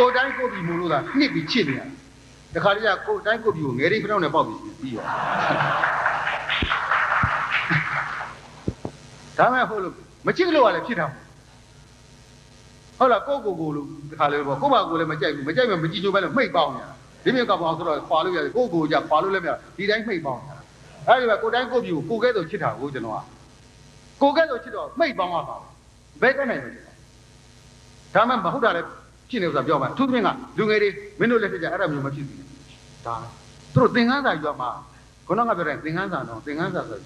ကိုယ်တိုင်းကိုယ်ပြည်မလို့သာနှစ်ပြီးချစ်နေရတခါတည်းကကိုယ်တိုင်းကိုယ်ပြည်ကိုငယ်ရင်းဖျောင်းနဲ့ပေါက်ပြီးပြီးရောဒါမဲ့ဟုတ်လို့မချစ်လို့ကလည်းဖြစ်တာဟုတ်လားကိုကိုကိုလို့တခါလေပေါ့ကိုပါကိုလည်းမကြိုက်ဘူးမကြိုက်မှမကြည့်ကြိုးပဲလို့မှိတ်ပေါင်းနေတာဒီမြကပေါင်းဆိုတော့ခွာလို့ရတယ်ကိုကိုကြခွာလို့လည်းမရဒီတိုင်းမှိတ်ပေါင်းနေတာအဲဒီကကိုတိုင်းကိုပြည်ကိုကိုကဲဆိုချစ်တာကိုကျွန်တော်ကကိုကဲဆိုချစ်တော့မှိတ်ပေါင်းရပါဘယ်ကနိုင်မလဲဒါမှမဟုတ်တာလည်း ဖြစ်နေဥစ္စာပြောမှာသူသမင်းကလူငယ်တွေမင်းတို့လက်ထက်ကြအဲ့ဒါမျိုးမဖြစ်ဘူးဒါသူတို့သင်္ကန်းစာရွာမှာခုနကပြောတဲ့သင်္ကန်းစာတော့သင်္ကန်းစာဆို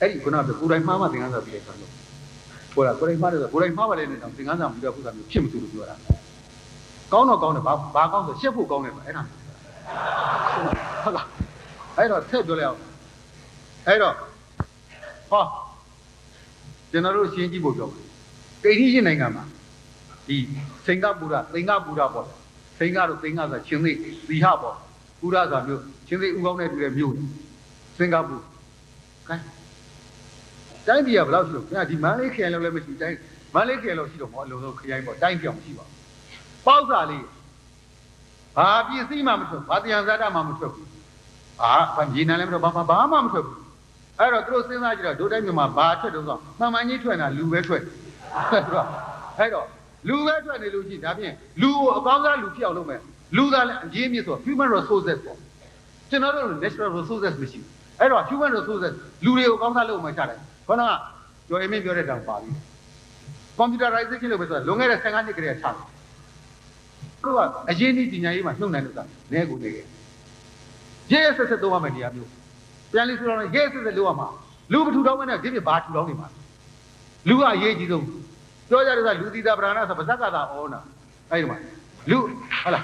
အဲ့ဒီခုနကပြောကိုယ်တိုင်မှားမှသင်္ကန်းစာပြီးတဲ့ခါလို့ဟိုလားကိုယ်တိုင်မှားတယ်ဆိုကိုယ်တိုင်မှားပါလေနဲ့တော့သင်္ကန်းစာမပြီးတော့ခုကမျိုးဖြစ်မသူလို့ပြောတာကောင်းတော့ကောင်းတယ်ဘာဘာကောင်းဆိုရှက်ဖို့ကောင်းတယ်ပါအဲ့ဒါဟုတ်လားအဲ့တော့ထည့်ပြောလိုက်အောင်အဲ့တော့ဟောကျွန်တော်တို့ရှင်းကြည့်ဖို့ပြောမယ်တိဋ္ဌိရှင်နိုင်ငံမှာ ဒီစိန်ကပူရသင်္ကပူရပေါ့စိန်ကတော့သင်္ကဆိုချင်းသိသီဟပေါ့ပူရဆိုမျိုးချင်းသိဥကောင်းနဲ့တူတဲ့မျိုးစင်ကာပူကဲတိုင်းပြည်ကဘယ်လောက်ရှိလို့ခင်ဗျာဒီမန္တလေးခရိုင်လောက်လည်းမရှိတိုင်းမန္တလေးခရိုင်လောက်ရှိတော့မဟုတ်အလုံးစုံခရိုင်ပေါ့တိုင်းပြောင်မရှိပါဘူးပေါက်စာလေးဘာပစ္စည်းမှမထွက်ဘာတရားဇာတမှမထွက်ဘူးအာဘာမြေနံလည်းမထွက်ဘာဘာဘာမှမထွက်ဘူးအဲ့တော့သူတို့စဉ်းစားကြည့်တော့ဒိုတိုင်းမြန်မာဘာထွက်တော့ဆိုမှန်မှန်ကြီးထွက်တာလူပဲထွက်အဲ့တော့အဲ့တော့ လူပဲထွက်နေလို့ရှိရင်ဒါဖြင့်လူကိုအကောင်းစားလူဖြစ်အောင်လုပ်မယ်လူသားလည်းအကြီးအမြင့်ဆို human resources ပေါ့ကျွန်တော်တို့ natural resources မရှိဘူးအဲ့တော့ human resources လူတွေကိုအကောင်းစားလုပ်မှချတယ်ခေါင်းကကျော်အင်းမင်းပြောတဲ့တောင်ပါပြီ computerization လို့ပဲဆိုတာလွန်ခဲ့တဲ့15နှစ်ကတည်းကချတယ်တို့ကအရင်ဒီပညာရေးမှာနှုတ်နိုင်လို့သာနဲကိုနေခဲ့ရဲဆက်ဆက်တော့မှနေရာမျိုးပြန်လေးဆိုတော့ရဲဆက်ဆက်လုပ်ရမှာလူမထူထောင်မနဲ့ဒီပြဘာထူထောင်နေမှာလူကအရေးကြီးဆုံး ပြောကြတယ်ကလူသီတာပဓာနာဆိုပါဇက်ကသာဩနာအဲ့ဒီမှာလူဟုတ်လား